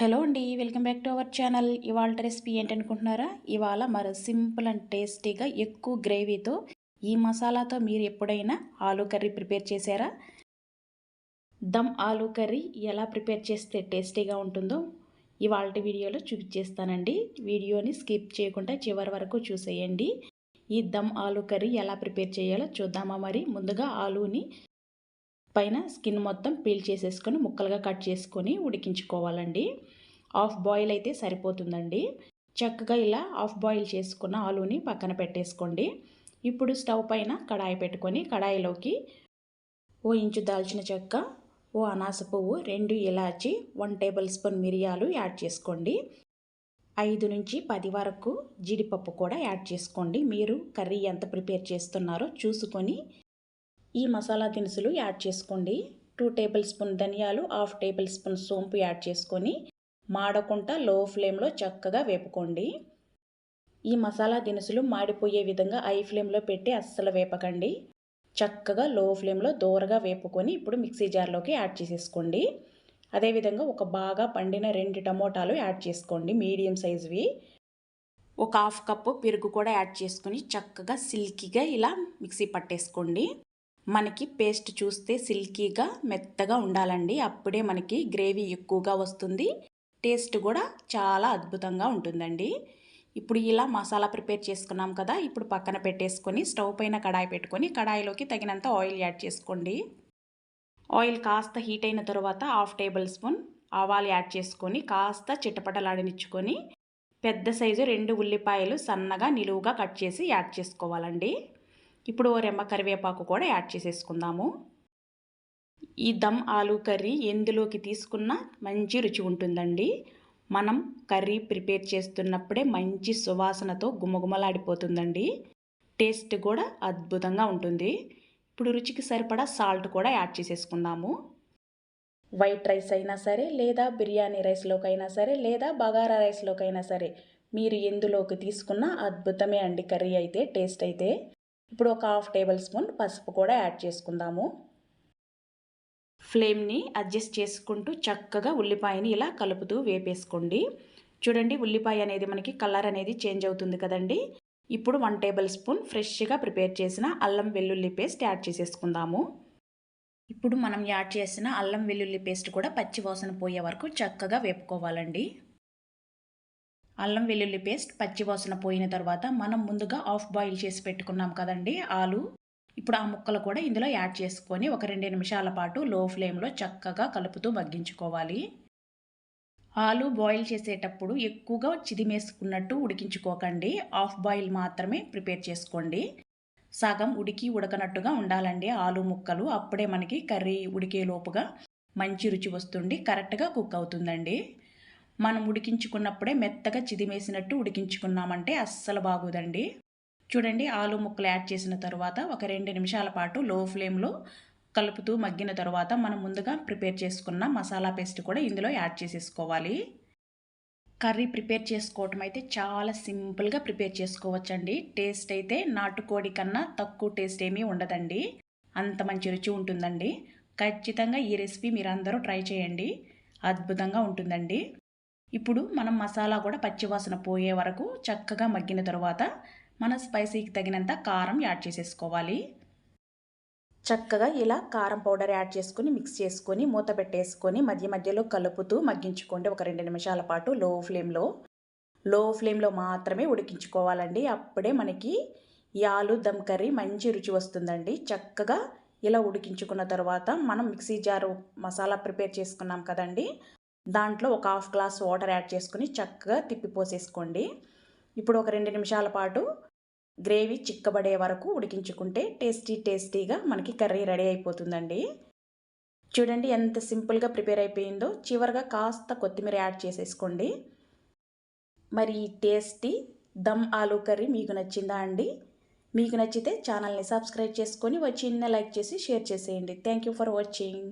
Hello అండి welcome back to our channel. ఇవాళ recipe ఏంటనుకుంటున్నారా? ఇవాళ మరో సింపుల్ అండ్ టేస్టీగా ఎక్కువ గ్రేవీతో ఈ మసాలాతో మీరు ఎప్పుడైనా ఆలూ కర్రీ ప్రిపేర్ చేశారా? దమ్ ఆలూ కర్రీ ఎలా ప్రిపేర్ చేస్తే టేస్టీగా ఉంటుందో ఇవాళ వీడియోలో చూపించేస్తానండి వీడియోని స్కిప్ చేయకుండా చివరి వరకు చూసేయండి. ఈ దమ్ ఆలూ కర్రీ ఎలా ప్రిపేర్ చేయాలో చూద్దామా మరి? ముందుగా ఆలూని పైన స్కిన్ మొత్తం పీల్ చేసేసుకొని ముక్కలుగా కట్ చేసుకొని ఉడికించుకోవాలండి. హాఫ్ బాయిల్ అయితే సరిపోతుందండి. చక్కగా ఇలా హాఫ్ బాయిల్ చేసుకున్న ఆలూని పక్కన పెట్టేసుకోండి. ఇప్పుడు స్టవ్ పైన కడాయి పెట్టుకొని కడాయిలోకి ఓ ఇంచు దాల్చిన చెక్క ఓ అనాస పువ్వు రెండు ఇలాచి వన్ టేబుల్ స్పూన్ మిరియాలు యాడ్ చేసుకోండి. ఐదు నుంచి పది వరకు జీడిపప్పు కూడా యాడ్ చేసుకోండి. మీరు కర్రీ ఎంత ప్రిపేర్ చేస్తున్నారో చూసుకొని ఈ మసాలా దినుసులు యాడ్ చేసుకోండి. టూ టేబుల్ స్పూన్ ధనియాలు హాఫ్ టేబుల్ స్పూన్ సోంపు యాడ్ చేసుకొని మాడకుండా లో ఫ్లేమ్లో చక్కగా వేపుకోండి. ఈ మసాలా దినుసులు మాడిపోయే విధంగా ఐ ఫ్లేమ్లో పెట్టి అస్సలు వేపకండి. చక్కగా లో ఫ్లేమ్లో దూరగా వేపుకొని ఇప్పుడు మిక్సీ జార్లోకి యాడ్ చేసేసుకోండి. అదేవిధంగా ఒక బాగా పండిన రెండు టమోటాలు యాడ్ చేసుకోండి మీడియం సైజువి. ఒక హాఫ్ కప్పు పెరుగు కూడా యాడ్ చేసుకొని చక్కగా సిల్కీగా ఇలా మిక్సీ పట్టేసుకోండి. మనకి పేస్ట్ చూస్తే సిల్కీగా మెత్తగా ఉండాలండి. అప్పుడే మనకి గ్రేవీ ఎక్కువగా వస్తుంది. టేస్ట్ కూడా చాలా అద్భుతంగా ఉంటుందండి. ఇప్పుడు ఇలా మసాలా ప్రిపేర్ చేసుకున్నాం కదా ఇప్పుడు పక్కన పెట్టేసుకొని స్టవ్ పైన కడాయి పెట్టుకొని కడాయిలోకి తగినంత ఆయిల్ యాడ్ చేసుకోండి. ఆయిల్ కాస్త హీట్ అయిన తర్వాత హాఫ్ టేబుల్ స్పూన్ ఆవాలు యాడ్ చేసుకొని కాస్త చిట్టపటలాడనిచ్చుకొని పెద్ద సైజు రెండు ఉల్లిపాయలు సన్నగా నిలువుగా కట్ చేసి యాడ్ చేసుకోవాలండి. ఇప్పుడు ఓ రెమ్మ కరివేపాకు కూడా యాడ్ చేసేసుకుందాము. ఈ దమ్ ఆలు కర్రీ ఎందులోకి తీసుకున్నా మంచి రుచి ఉంటుందండి. మనం కర్రీ ప్రిపేర్ చేస్తున్నప్పుడే మంచి సువాసనతో గుమగుమలాడిపోతుందండి. టేస్ట్ కూడా అద్భుతంగా ఉంటుంది. ఇప్పుడు రుచికి సరిపడా సాల్ట్ కూడా యాడ్ చేసేసుకుందాము. వైట్ రైస్ అయినా సరే లేదా బిర్యానీ రైస్లోకైనా సరే లేదా బగారా రైస్లోకైనా సరే మీరు ఎందులోకి తీసుకున్న అద్భుతమే అండి కర్రీ అయితే టేస్ట్ అయితే. ఇప్పుడు ఒక హాఫ్ టేబుల్ స్పూన్ పసుపు కూడా యాడ్ చేసుకుందాము. ఫ్లేమ్ని అడ్జస్ట్ చేసుకుంటూ చక్కగా ఉల్లిపాయని ఇలా కలుపుతూ వేపేసుకోండి. చూడండి ఉల్లిపాయ అనేది మనకి కలర్ అనేది చేంజ్ అవుతుంది కదండి. ఇప్పుడు వన్ టేబుల్ స్పూన్ ఫ్రెష్గా ప్రిపేర్ చేసిన అల్లం వెల్లుల్లి పేస్ట్ యాడ్ చేసేసుకుందాము. ఇప్పుడు మనం యాడ్ చేసిన అల్లం వెల్లుల్లి పేస్ట్ కూడా పచ్చి వాసన పోయే వరకు చక్కగా వేపుకోవాలండి. అల్లం వెల్లుల్లి పేస్ట్ పచ్చివాసన పోయిన తర్వాత మనం ముందుగా ఆఫ్ బాయిల్ చేసి పెట్టుకున్నాం కదండి ఆలు. ఇప్పుడు ఆ ముక్కలు కూడా ఇందులో యాడ్ చేసుకొని ఒక రెండు నిమిషాల పాటు లో ఫ్లేమ్లో చక్కగా కలుపుతూ మగ్గించుకోవాలి. ఆలు బాయిల్ చేసేటప్పుడు ఎక్కువగా చిదిమేసుకున్నట్టు ఉడికించుకోకండి. ఆఫ్ బాయిల్ మాత్రమే ప్రిపేర్ చేసుకోండి. సగం ఉడికి ఉడకనట్టుగా ఉండాలండి ఆలు ముక్కలు. అప్పుడే మనకి కర్రీ ఉడికే లోపుగా మంచి రుచి వస్తుంది. కరెక్ట్గా కుక్ అవుతుందండి. మనం ఉడికించుకున్నప్పుడే మెత్తగా చిదిమేసినట్టు ఉడికించుకున్నామంటే అస్సలు బాగోదండి. చూడండి ఆలు ముక్కలు యాడ్ చేసిన తర్వాత ఒక రెండు నిమిషాల పాటు లో ఫ్లేమ్లో కలుపుతూ మగ్గిన తర్వాత మనం ముందుగా ప్రిపేర్ చేసుకున్న మసాలా పేస్ట్ కూడా ఇందులో యాడ్ చేసేసుకోవాలి. కర్రీ ప్రిపేర్ చేసుకోవటం అయితే చాలా సింపుల్గా ప్రిపేర్ చేసుకోవచ్చండి. టేస్ట్ అయితే నాటుకోడి కన్నా తక్కువ టేస్ట్ ఏమీ ఉండదండి. అంత మంచి రుచి ఉంటుందండి. ఖచ్చితంగా ఈ రెసిపీ మీరు అందరూ ట్రై చేయండి. అద్భుతంగా ఉంటుందండి. ఇప్పుడు మనం మసాలా కూడా పచ్చివాసన పోయే వరకు చక్కగా మగ్గిన తర్వాత మన స్పైసీకి తగినంత కారం యాడ్ చేసేసుకోవాలి. చక్కగా ఇలా కారం పౌడర్ యాడ్ చేసుకొని మిక్స్ చేసుకొని మూత పెట్టేసుకొని మధ్య మధ్యలో కలుపుతూ మగ్గించుకోండి ఒక రెండు నిమిషాల పాటు లో ఫ్లేమ్లో. లో ఫ్లేమ్లో మాత్రమే ఉడికించుకోవాలండి. అప్పుడే మనకి ఈ ఆలు దమ్ కర్రీ మంచి రుచి వస్తుందండి. చక్కగా ఇలా ఉడికించుకున్న తర్వాత మనం మిక్సీ జారు మసాలా ప్రిపేర్ చేసుకున్నాం కదండి. దాంట్లో ఒక హాఫ్ గ్లాస్ వాటర్ యాడ్ చేసుకుని చక్కగా తిప్పిపోసేసుకోండి ఇప్పుడు ఒక రెండు నిమిషాల పాటు గ్రేవీ చిక్కబడే వరకు ఉడికించుకుంటే టేస్టీ టేస్టీగా మనకి కర్రీ రెడీ అయిపోతుందండి. చూడండి ఎంత సింపుల్గా ప్రిపేర్ అయిపోయిందో. చివరిగా కాస్త కొత్తిమీర యాడ్ చేసేసుకోండి. మరి ఈ టేస్టీ దమ్ ఆలూ కర్రీ మీకు నచ్చిందా అండి? మీకు నచ్చితే ఛానల్ని సబ్స్క్రైబ్ చేసుకొని వచ్చి చిన్న లైక్ చేసి షేర్ చేసేయండి. Thank you for watching.